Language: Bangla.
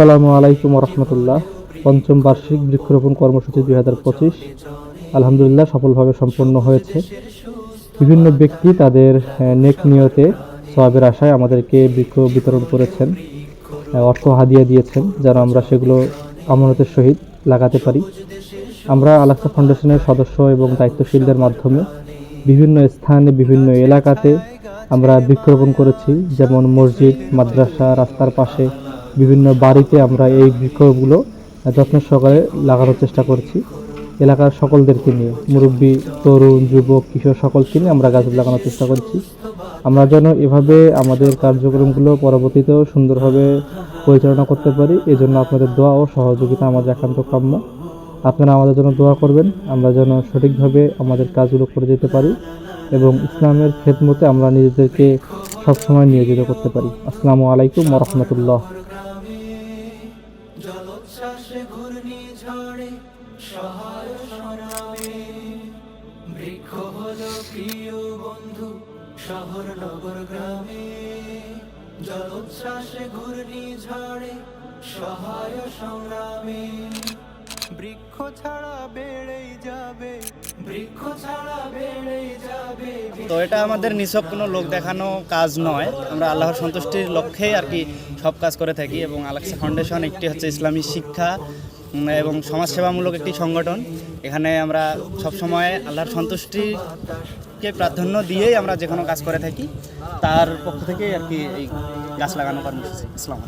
আসসালামু আলাইকুম রহমতুল্লাহ পঞ্চম বার্ষিক বৃক্ষরোপণ কর্মসূচি দুই হাজার পঁচিশ। আলহামদুলিল্লাহ সফলভাবে সম্পন্ন হয়েছে। বিভিন্ন ব্যক্তি তাদের নেক নিয়তে সবাবের আশায় আমাদেরকে বৃক্ষ বিতরণ করেছেন অর্থ হাদিয়া দিয়েছেন, যেন আমরা সেগুলো আমানতের সহিত লাগাতে পারি। আমরা আলাক্সা ফাউন্ডেশনের সদস্য এবং দায়িত্বশীলদের মাধ্যমে বিভিন্ন স্থানে, বিভিন্ন এলাকাতে আমরা বৃক্ষরোপণ করেছি, যেমন মসজিদ, মাদ্রাসা, রাস্তার পাশে বিভিন্ন বাড়িতে আমরা এই বৃক্ষগুলো যত্ন সহকারে লাগানোর চেষ্টা করছি। এলাকার সকলদেরকে নিয়ে, মুরব্বী, তরুণ, যুবক, কিশোর সকলকে নিয়ে আমরা গাছ লাগানোর চেষ্টা করছি। আমরা যেন এভাবে আমাদের কার্যক্রমগুলো পরবর্তীতেও সুন্দরভাবে পরিচালনা করতে পারি, এজন্য আপনাদের দোয়া ও সহযোগিতা আমাদের একান্ত কাম্য। আপনারা আমাদের জন্য দোয়া করবেন, আমরা যেন সঠিকভাবে আমাদের কাজগুলো করে যেতে পারি এবং ইসলামের খেদমতে আমরা নিজেদেরকে সবসময় নিয়োজিত করতে পারি। আসসালামু আলাইকুম রহমতুল্লাহ। ঘূর্ণি ঝড়ে সহায় সংগ্রামে বৃক্ষ হলো প্রিয় বন্ধু শহর নগর গ্রামে। জলোচ্ছ্বাসে ঘূর্ণি ঝড়ে সহায় সংগ্রামে। বৃক্ষ ছাড়া বেড়েই যাবে। বৃক্ষ ছাড়া বেড়েই যাবে। তো এটা আমাদের নিছক কোনো লোক দেখানো কাজ নয়। আমরা আল্লাহর সন্তুষ্টির লক্ষ্যেই আর কি সব কাজ করে থাকি এবং আলাক্সা ফাউন্ডেশন একটি হচ্ছে ইসলামী শিক্ষা এবং সমাজসেবামূলক একটি সংগঠন। এখানে আমরা সবসময় আল্লাহর সন্তুষ্টিকে প্রাধান্য দিয়েই আমরা যে কোনো কাজ করে থাকি। তার পক্ষ থেকে আর কি এই গাছ লাগানো কর্মসূচি ইসলাম